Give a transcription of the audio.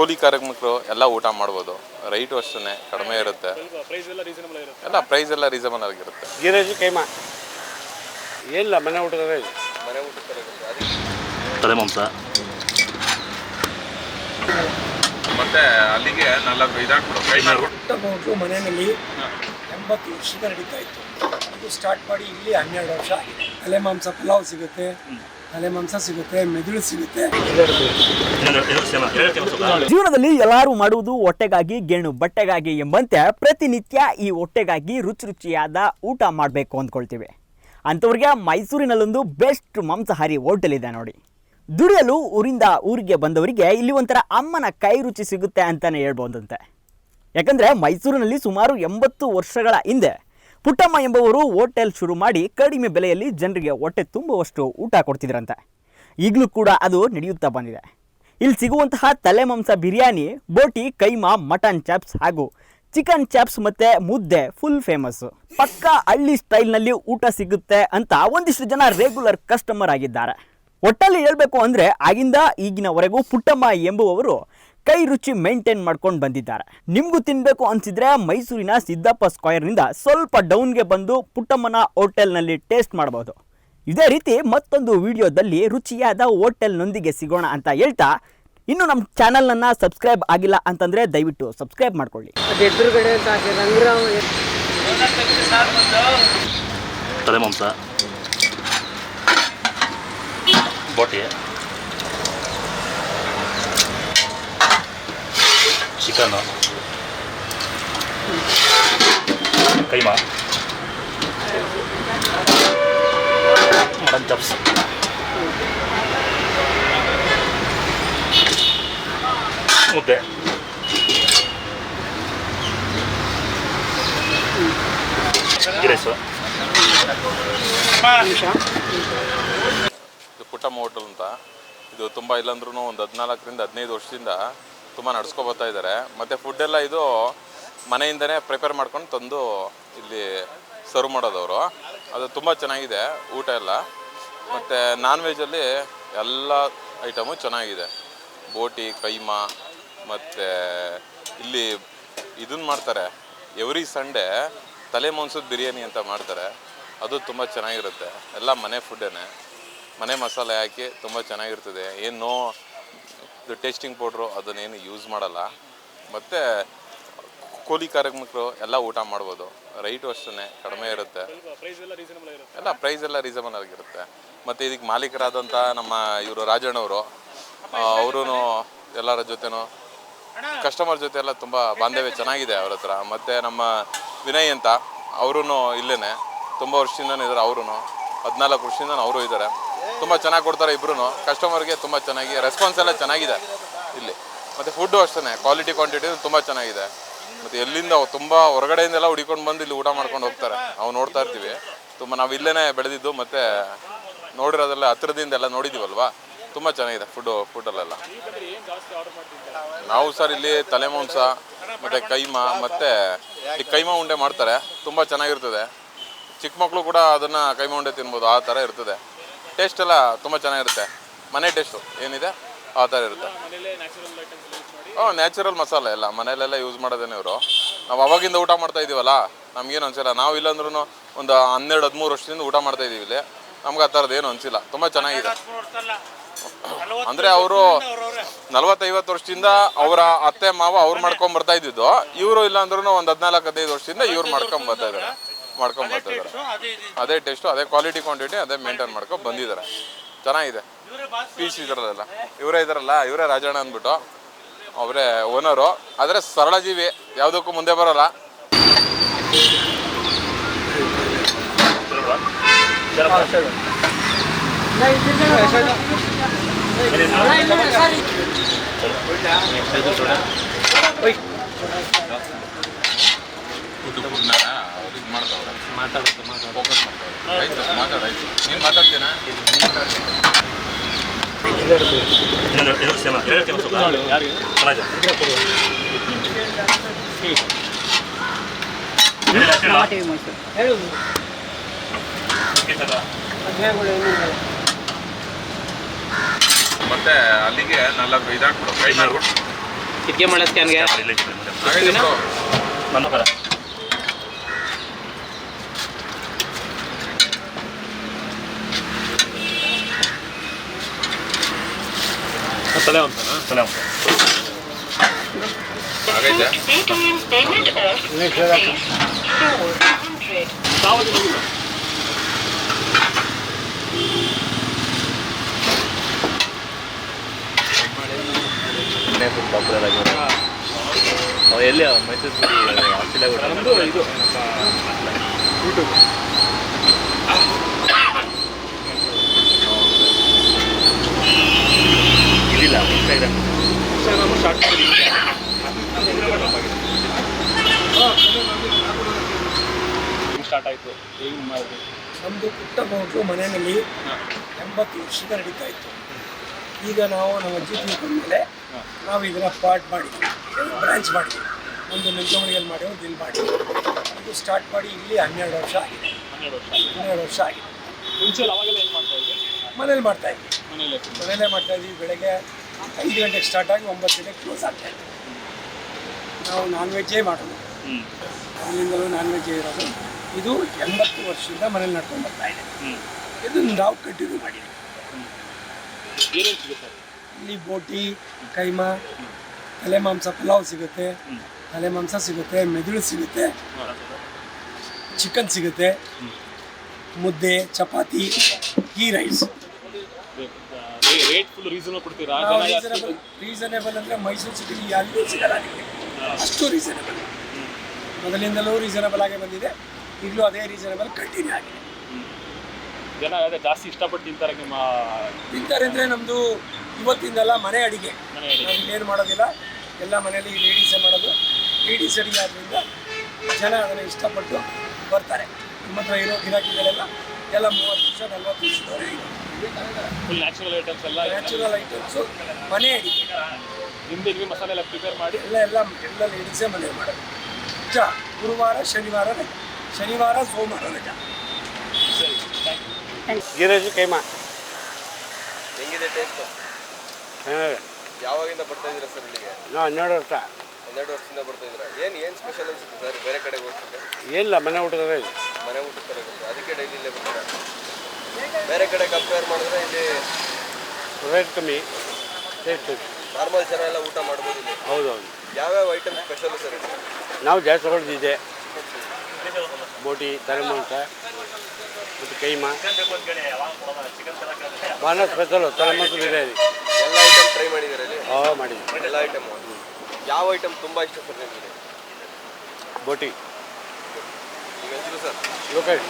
ಕೂಲಿ ಕಾರ್ಮಿಕರು ಎಲ್ಲ ಊಟ ಮಾಡ್ಬೋದು. ರೈಟು ಅಷ್ಟೇ ಕಡಿಮೆ ಇರುತ್ತೆ. ಪ್ರೈಸ್ ಎಲ್ಲ ಪ್ರೈಸ್ ಎಲ್ಲ ರೀಸನಬಲ್ ಆಗಿರುತ್ತೆ ಗೀ ರೈಸ್ ಕೈಮಾ. ಏನಿಲ್ಲ ಮನೆ ಊಟದ ರೈಸ್. ತಲೆ ಮಾಂಸ. ಮತ್ತೆ ಅಲ್ಲಿಗೆ ನಾಲ್ಕು ಇದಾಕ್ಬಿಡು ಕೈ ಮಾಡ್ಬಿಡು ಊಟ ಮನೆಯಲ್ಲಿ ಎಂಬತ್ತು ವರ್ಷದ ನಡೀತಾ ಇತ್ತು. ಇದು ಸ್ಟಾರ್ಟ್ ಮಾಡಿ ಇಲ್ಲಿ ಹನ್ನೆರಡು ವರ್ಷ ಆಗಿದೆ. ತಲೆ ಮಾಂಸ ಪಲಾವ್ ಸಿಗುತ್ತೆ. ಸಿಗುತ್ತೆ, ಮೆದುಳು ಸಿಗುತ್ತೆ. ಜೀವನದಲ್ಲಿ ಎಲ್ಲರೂ ಮಾಡುವುದು ಹೊಟ್ಟೆಗಾಗಿ ಗೇಣು, ಬಟ್ಟೆಗಾಗಿ ಎಂಬಂತೆ ಪ್ರತಿನಿತ್ಯ ಈ ಹೊಟ್ಟೆಗಾಗಿ ರುಚಿ ರುಚಿಯಾದ ಊಟ ಮಾಡಬೇಕು ಅಂದ್ಕೊಳ್ತೀವಿ. ಅಂಥವ್ರಿಗೆ ಮೈಸೂರಿನಲ್ಲೊಂದು ಬೆಸ್ಟ್ ಮಾಂಸಾಹಾರಿ ಹೋಟೆಲ್ ಇದೆ ನೋಡಿ. ದುಡಿಯಲು ಊರಿಂದ ಊರಿಗೆ ಬಂದವರಿಗೆ ಇಲ್ಲಿ ಒಂಥರ ಅಮ್ಮನ ಕೈ ರುಚಿ ಸಿಗುತ್ತೆ ಅಂತಲೇ ಹೇಳ್ಬೋದಂತೆ. ಯಾಕಂದರೆ ಮೈಸೂರಿನಲ್ಲಿ ಸುಮಾರು ಎಂಬತ್ತು ವರ್ಷಗಳ ಹಿಂದೆ ಪುಟ್ಟಮ್ಮ ಎಂಬುವರು ಹೋಟೆಲ್ ಶುರು ಮಾಡಿ ಕಡಿಮೆ ಬೆಲೆಯಲ್ಲಿ ಜನರಿಗೆ ಹೊಟ್ಟೆ ತುಂಬುವಷ್ಟು ಊಟ ಕೊಡ್ತಿದ್ರಂತೆ. ಈಗಲೂ ಕೂಡ ಅದು ನಡೆಯುತ್ತಾ ಬಂದಿದೆ. ಇಲ್ಲಿ ಸಿಗುವಂತಹ ತಲೆ ಮಾಂಸ ಬಿರಿಯಾನಿ, ಬೋಟಿ, ಕೈಮಾ, ಮಟನ್ ಚಾಪ್ಸ್ ಹಾಗೂ ಚಿಕನ್ ಚಾಪ್ಸ್ ಮತ್ತು ಮುದ್ದೆ ಫುಲ್ ಫೇಮಸ್ ಪಕ್ಕ ಹಳ್ಳಿ ಸ್ಟೈಲ್ನಲ್ಲಿ ಊಟ ಸಿಗುತ್ತೆ ಅಂತ ಒಂದಿಷ್ಟು ಜನ ರೆಗ್ಯುಲರ್ ಕಸ್ಟಮರ್ ಆಗಿದ್ದಾರೆ. ಒಟ್ಟಲ್ಲಿ ಹೇಳಬೇಕು ಅಂದರೆ ಆಗಿಂದ ಈಗಿನವರೆಗೂ ಪುಟ್ಟಮ್ಮ ಎಂಬುವವರು ಕೈ ರುಚಿ ಮೇಂಟೈನ್ ಮಾಡ್ಕೊಂಡು ಬಂದಿದ್ದಾರೆ. ನಿಮಗೂ ತಿನ್ನಬೇಕು ಅನ್ಸಿದ್ರೆ ಮೈಸೂರಿನ ಸಿದ್ದಪ್ಪ ಸ್ಕ್ವೇರ್ನಿಂದ ಸ್ವಲ್ಪ ಡೌನ್ಗೆ ಬಂದು ಪುಟ್ಟಮ್ಮನ ಹೋಟೆಲ್ನಲ್ಲಿ ಟೇಸ್ಟ್ ಮಾಡಬಹುದು ಇದೇ ರೀತಿ ಮತ್ತೊಂದು ವಿಡಿಯೋದಲ್ಲಿ ರುಚಿಯಾದ ಹೋಟೆಲ್ನೊಂದಿಗೆ ಸಿಗೋಣ ಅಂತ ಹೇಳ್ತಾ ಇನ್ನು ನಮ್ಮ ಚಾನಲನ್ನು ಸಬ್ಸ್ಕ್ರೈಬ್ ಆಗಿಲ್ಲ ಅಂತಂದರೆ ದಯವಿಟ್ಟು ಸಬ್ಸ್ಕ್ರೈಬ್ ಮಾಡ್ಕೊಳ್ಳಿ. ತಲೆ ಮಾಂಸ. ಚಿಕನ್ನು ಕೈಮಾ ಮಟನ್ ಇದು ಪುಟ್ಟಮ್ಮ ಹೋಟೆಲ್ ಅಂತ ಇದು ತುಂಬ ಇಲ್ಲಾಂದ್ರೂ ಒಂದು ಹದಿನಾಲ್ಕರಿಂದ ಹದಿನೈದು ವರ್ಷದಿಂದ ತುಂಬ ನಡ್ಸ್ಕೊ ಬರ್ತಾ ಇದ್ದಾರೆ ಮತ್ತು ಫುಡ್ ಎಲ್ಲ ಇದು ಮನೆಯಿಂದನೇ ಪ್ರಿಪೇರ್ ಮಾಡ್ಕೊಂಡು ತಂದು ಇಲ್ಲಿ ಸರ್ವ್ ಮಾಡೋದವರು. ಅದು ತುಂಬ ಚೆನ್ನಾಗಿದೆ ಊಟ ಎಲ್ಲ. ಮತ್ತು ನಾನ್ ವೆಜ್ಜಲ್ಲಿ ಎಲ್ಲ ಐಟಮು ಚೆನ್ನಾಗಿದೆ. ಬೋಟಿ, ಕೈಮಾ, ಮತ್ತು ಇಲ್ಲಿ ಇದನ್ನ ಮಾಡ್ತಾರೆ. ಎವ್ರಿ ಸಂಡೇ ತಲೆ ಮಾಂಸದ ಬಿರಿಯಾನಿ ಅಂತ ಮಾಡ್ತಾರೆ. ಅದು ತುಂಬ ಚೆನ್ನಾಗಿರುತ್ತೆ. ಎಲ್ಲ ಮನೆ ಫುಡ್ಡೇ ಮನೆ ಮಸಾಲೆ ಹಾಕಿ ತುಂಬ ಚೆನ್ನಾಗಿರ್ತದೆ. ಏನು ಇದು ಟೇಸ್ಟಿಂಗ್ ಪೌಡ್ರು ಅದನ್ನೇನು ಯೂಸ್ ಮಾಡಲ್ಲ. ಮತ್ತು ಕೂಲಿ ಕಾರ್ಮಿಕರು ಎಲ್ಲ ಊಟ ಮಾಡ್ಬೋದು. ರೈಟು ಅಷ್ಟೇ ಕಡಿಮೆ ಇರುತ್ತೆ. ಎಲ್ಲ ಪ್ರೈಸ್ ಎಲ್ಲ ರೀಸನಬಲ್ ಆಗಿರುತ್ತೆ. ಮತ್ತು ಇದಕ್ಕೆ ಮಾಲೀಕರಾದಂಥ ನಮ್ಮ ಇವರು ರಾಜಣ್ಣವರು ಅವರು ಎಲ್ಲರ ಜೊತೆನೂ ಕಸ್ಟಮರ್ ಜೊತೆ ಎಲ್ಲ ತುಂಬ ಬಾಂಧವ್ಯ ಚೆನ್ನಾಗಿದೆ ಅವ್ರ ಹತ್ರ. ಮತ್ತು ನಮ್ಮ ವಿನಯ್ ಅಂತ ಅವರು ಇಲ್ಲೇ ತುಂಬ ವರ್ಷದಿಂದ ಇದ್ದಾರೆ ಅವರು ಹದಿನಾಲ್ಕು ವರ್ಷದಿಂದ ಅವರು ಇದ್ದಾರೆ ತುಂಬ ಚೆನ್ನಾಗಿ ಕೊಡ್ತಾರೆ ಇಬ್ರು ಕಸ್ಟಮರ್ಗೆ ತುಂಬ ಚೆನ್ನಾಗಿ ರೆಸ್ಪಾನ್ಸ್ ಎಲ್ಲ ಚೆನ್ನಾಗಿದೆ ಇಲ್ಲಿ. ಮತ್ತು ಫುಡ್ಡು ಅಷ್ಟೇ ಕ್ವಾಲಿಟಿ ಕ್ವಾಂಟಿಟಿ ತುಂಬ ಚೆನ್ನಾಗಿದೆ. ಮತ್ತು ಎಲ್ಲಿಂದ ತುಂಬ ಹೊರಗಡೆಯಿಂದೆಲ್ಲ ಹುಡಿಕೊಂಡು ಬಂದು ಇಲ್ಲಿ ಊಟ ಮಾಡ್ಕೊಂಡು ಹೋಗ್ತಾರೆ. ನಾವು ನೋಡ್ತಾ ಇರ್ತೀವಿ. ತುಂಬ ನಾವು ಇಲ್ಲೇ ಬೆಳೆದಿದ್ದು, ಮತ್ತು ನೋಡಿರೋದೆಲ್ಲ ಹತ್ತಿರದಿಂದ ಎಲ್ಲ ನೋಡಿದ್ದೀವಲ್ವಾ ತುಂಬ ಚೆನ್ನಾಗಿದೆ ಫುಡ್ಡು ಫುಡ್ಡಲ್ಲೆಲ್ಲ ನಾವು ಸರ್ ಇಲ್ಲಿ ತಲೆ ಮಾಂಸ, ಮತ್ತು ಕೈಮಾ, ಮತ್ತು ಈ ಕೈಮಾ ಉಂಡೆ ಮಾಡ್ತಾರೆ. ತುಂಬ ಚೆನ್ನಾಗಿರ್ತದೆ. ಚಿಕ್ಕ ಮಕ್ಕಳು ಕೂಡ ಅದನ್ನು ಕೈಮಾ ಉಂಡೆ ತಿನ್ಬೋದು, ಆ ಥರ ಇರ್ತದೆ. ಟೇಸ್ಟ್ ಎಲ್ಲ ತುಂಬ ಚೆನ್ನಾಗಿರುತ್ತೆ. ಮನೆ ಟೇಸ್ಟು ಏನಿದೆ? ಆ ಥರ ಇರುತ್ತೆ. ಹ್ಞೂ ನ್ಯಾಚುರಲ್ ಮಸಾಲೆ ಎಲ್ಲ. ಮನೆಯಲ್ಲೆಲ್ಲ ಯೂಸ್ ಮಾಡೋದೇನೆ ಇವರು. ನಾವು ಅವಾಗಿಂದ ಊಟ ಮಾಡ್ತಾ ಇದೀವಲ್ಲ? ನಮ್ಗೇನು ಅನಿಸಿಲ್ಲ. ನಾವು ಇಲ್ಲಾಂದ್ರೂ ಒಂದು ಹನ್ನೆರಡು ಹದಿಮೂರು ವರ್ಷದಿಂದ ಊಟ ಮಾಡ್ತಾ ಇದೀವಿ ಇಲ್ಲಿ. ನಮ್ಗೆ ಆ ಥರದ್ದು ಏನು ಅನಿಸಿಲ್ಲ. ತುಂಬ ಚೆನ್ನಾಗಿದೆ. ಅಂದರೆ ಅವರು ನಲವತ್ತೈವತ್ತು ವರ್ಷದಿಂದ ಅವರ ಅತ್ತೆ ಮಾವ ಅವ್ರು ಮಾಡ್ಕೊಂಡ್ ಬರ್ತಾ ಇದ್ದಿದ್ದು. ಇವರು ಇಲ್ಲಾಂದ್ರೂ ಒಂದು ಹದಿನಾಲ್ಕು ಹದಿನೈದು ವರ್ಷದಿಂದ ಇವ್ರು ಮಾಡ್ಕೊಂಡ್ ಬರ್ತಾ ಇದ್ದಾರೆ. ಮಾಡ್ಕೊಂಡ್ ಬರ್ತಾ ಇದ್ದಾರೆ. ಅದೇ ಟೇಸ್ಟು ಅದೇ ಕ್ವಾಲಿಟಿ ಕ್ವಾಂಟಿಟಿ ಅದೇ ಮೇಂಟೈನ್ ಮಾಡ್ಕೊಂಡು ಬಂದಿದ್ದಾರೆ. ಚೆನ್ನಾಗಿದೆ. ಪೀಸ್ ಇದ್ರಲ್ಲ ಇವರೇ ಇದಾರಲ್ಲ ಇವರೇ ರಾಜಣ್ಣ ಅಂದ್ಬಿಟ್ಟು. ಅವರೇ ಓನರು ಆದರೆ ಸರಳ ಜೀವಿ ಯಾವುದಕ್ಕೂ ಮುಂದೆ ಬರೋಲ್ಲ. ನೀನು ಸೇಮ ಸ್ವಲ್ಪ. ಚೆನ್ನಾಗಿದೆ ಮತ್ತೆ ಅಲ್ಲಿಗೆ ನಲ್ಲ ಇದಾಕ್ಬಿಡು ಕೈ ಮಾಡ್ಬಿಡು ಚಿಟಿಕೆ ಮಾಡೋ ಸ್ಕ್ಯಾನ್ಗೆ ಇಲ್ಲೇ ಚಿಕನ್ ಬಂದು ಬರ ತಲೆ ಅಂತನಾ ತಲೆ ಉಂಟು ಆಗೈತೆ ಸಾವಧಿ ಹೋಗಿಲ್ಲ ಪಾಪುಲರ್ ಆಗಿರೋ ಎಲ್ಲಿ ಮೈಸೂರು ಆಸ್ಟ್ರೇಲಿಯಾ ನಮ್ಮದು ಇದು ಯೂಟ್ಯೂಬ್ ಇದಿಲ್ಲ ಇನ್ಸ್ಟಾಗ್ರಾಮ್ ಇನ್ಸ್ಟಾಗ್ರಾಮ್ ಸ್ಟಾರ್ಟ್ ಮಾಡಿ ಸ್ಟಾರ್ಟ್ ಆಯಿತು. ಏನು ಮಾಡಿದ್ರಿ ನಮ್ಮದು ಪುಟ್ಟ ಮಗು ಮನೆಯಲ್ಲಿ ಎಂಬತ್ತು ವರ್ಷದ ನಡೀತಾ ಇತ್ತು. ಈಗ ನಾವು ನಮ್ಮ ಅಜ್ಜಿ ಮೇಲೆ ನಾವು ಇದನ್ನ ಪಾರ್ಟ್ ಮಾಡಿದ್ವಿ ಬ್ರಾಂಚ್ ಮಾಡಿದ್ವಿ ಒಂದು ಮೆಂಚಮಣಿಯಲ್ಲಿ ಮಾಡಿ ಒಂದು ಇಲ್ಲಿ ಮಾಡಿ. ಇದು ಸ್ಟಾರ್ಟ್ ಮಾಡಿ ಇಲ್ಲಿ ಹನ್ನೆರಡು ವರ್ಷ ಆಗಿದೆ. ಹನ್ನೆರಡು ವರ್ಷ ಹನ್ನೆರಡು ವರ್ಷ ಆಗಿದೆ. ಮುಂಚೆ ಅವಾಗೆಲ್ಲ ಏನು ಮಾಡ್ತಾ ಇದ್ರಿ ಮನೇಲಿ ಮಾಡ್ತಾ ಇದ್ವಿ. ಮನೇಲಿ ಮನೇಲೇ ಮಾಡ್ತಾ ಇದ್ವಿ. ಬೆಳಗ್ಗೆ ಐದು ಗಂಟೆಗೆ ಸ್ಟಾರ್ಟ್ ಆಗಿ ಒಂಬತ್ತು ಗಂಟೆಗೆ ಕ್ಲೋಸ್ ಆಗ್ತಾ ಇದ್ವಿ ನಾವು ನಾನ್ ವೆಜ್ಜೇ ಮಾಡೋದು. ಅಲ್ಲಿಂದಲೂ ನಾನ್ ವೆಜ್ಜೇ ಇರೋದು. ಇದು ಎಂಬತ್ತು ವರ್ಷದಿಂದ ಮನೇಲಿ ನಡ್ಕೊಂಡು ಬರ್ತಾ ಇದೆ. ಇದು ನಾವು ಕಂಟಿನ್ಯೂ ಮಾಡಿ ಇಲ್ಲಿ ಬೋಟಿ ಕೈಮಾ ತಲೆ ಮಾಂಸ ಪಲಾವ್ ಸಿಗುತ್ತೆ. ತಲೆ ಮಾಂಸ ಸಿಗುತ್ತೆ ಮೆದುಳು ಸಿಗುತ್ತೆ ಚಿಕನ್ ಸಿಗುತ್ತೆ ಮುದ್ದೆ chapati ghee rice rate full reason ಕೊಡ್ತೀರಾ? ಜನ ಜಾಸ್ತಿ ರೀಸನಬಲ್ ರೀಸನೇಬಲ್ ಅಂದರೆ ಮೈಸೂರು ಸಿಟಿಲಿ ಎಲ್ಲೂ ಸಿಗಲ್ಲ ನಿಮಗೆ ಅಷ್ಟು ರೀಸನೇಬಲ್ ಮೊದಲಿಂದಲೂ ರೀಸನಬಲ್ ಆಗೇ ಬಂದಿದೆ. ಈಗಲೂ ಅದೇ ರೀಸನಬಲ್ ಕಂಟಿನ್ಯೂ ಆಗಿದೆ. ಜನ ಅದೇ ಜಾಸ್ತಿ ಇಷ್ಟಪಟ್ಟು ತಿಂತಾರೆ ನಿಮ್ಮ ತಿಂತಾರೆ ಅಂದರೆ ನಮ್ಮದು ಇವತ್ತಿಂದಲ್ಲ ಮನೆ ಅಡಿಗೆ. ಮನೆ ಅಡಿಗೆ. ನಾವು ಇಲ್ಲೇನು ಮಾಡೋದಿಲ್ಲ. ಎಲ್ಲ ಮನೆಯಲ್ಲಿ ಲೇಡೀಸೇ ಮಾಡೋದು. ಲೇಡೀಸ್ ಅಡಿಗೆ ಆದ್ದರಿಂದ ಜನ ಅದನ್ನು ಇಷ್ಟಪಟ್ಟು ಬರ್ತಾರೆ. ನಮ್ಮ ಹತ್ರ ಇರೋ ಗಿರಾಕಿಗಳೆಲ್ಲ ಎಲ್ಲ ಮೂವತ್ತು ವರ್ಷ ನಲ್ವತ್ತು ವರ್ಷದವರೆಗೆ ಫುಲ್ ನ್ಯಾಚುರಲ್ ಐಟಮ್ಸ್ ಎಲ್ಲ ನ್ಯಾಚುರಲ್ ಐಟಮ್ಸು ಮನೆ ಅಡಿಗೆ. ನಿಮ್ದು ಮಸಾಲೆ ಎಲ್ಲ ಪ್ರಿಪೇರ್ ಮಾಡಿ. ಎಲ್ಲ ಎಲ್ಲ ಎಲ್ಲ ಲೇಡೀಸೇ ಮನೆ ಮಾಡೋದು. ಚ ಗುರುವಾರ ಶನಿವಾರ ರಜೆ. ಶನಿವಾರ ಸೋಮವಾರ ರಜೆ. ಸರಿ ಥ್ಯಾಂಕ್ ಯು ಗೀರಜು ಕೈಮಾ. ಹೆಂಗಿದೆ ಟೇಸ್ಟ್ ಹಾಂ. ಯಾವಾಗಿಂದ ಬರ್ತಾ ಇದ್ದೀರಾ ಸರ್ ಇಲ್ಲಿಗೆ? ನಾವು ಹನ್ನೆರಡು ವರ್ಷ. ಹನ್ನೆರಡು ವರ್ಷದಿಂದ ಬರ್ತಾ ಇದ್ದೀರಾ? ಏನು ಏನು ಸ್ಪೆಷಲ್ ಅನ್ಸುತ್ತೆ ಸರ್? ಬೇರೆ ಕಡೆ ಹೋಗ್ತಿದ್ದೆ. ಏನಿಲ್ಲ ಮನೆ ಊಟದ ಮನೆ ಊಟದ ಥರ ಅದಕ್ಕೆ ಡೈಲಿ ಇಲ್ಲೇ ಬರ್ತೀರಾ ಬೇರೆ ಕಡೆ ಕಂಪೇರ್ ಮಾಡಿದ್ರೆ ಇಲ್ಲಿ ರೇಟ್ ಕಮ್ಮಿ ಟೇಸ್ಟ್ ನಾರ್ಮಲ್ ಜನ ಎಲ್ಲ ಊಟ ಮಾಡ್ಬೋದು ಹೌದು ಹೌದೌದು. ಯಾವ್ಯಾವ ಐಟಮ್ ಸ್ಪೆಷಲ್ ಸರ್ ಇಲ್ಲಿ ನಾವು ಜಾಸ್ತಿ ಹೊಡೆದಿದೆ ಬೋಟಿ ತಲೆ ಮಾಂಸ ಮತ್ತು ಕೈಮಾ. ಭಾಳ ಸ್ಪೆಷಲು ತಲೆ ಮಾಂಸ ಬಿರಿಯಾನಿ ಎಲ್ಲ ಐಟಮ್ ಟ್ರೈ ಮಾಡಿದ್ದಾರೆ ಇಲ್ಲಿ? ಹಾಂ ಮಾಡಿದ್ವಿ ಎಲ್ಲ ಐಟಮ್ ಯಾವ ಐಟಮ್ ತುಂಬ ಇಷ್ಟ ಸರ್ ನಿಮಗೆ ಬೋಟಿ. ಈಗ ಸರ್. ಲೋಕಲ್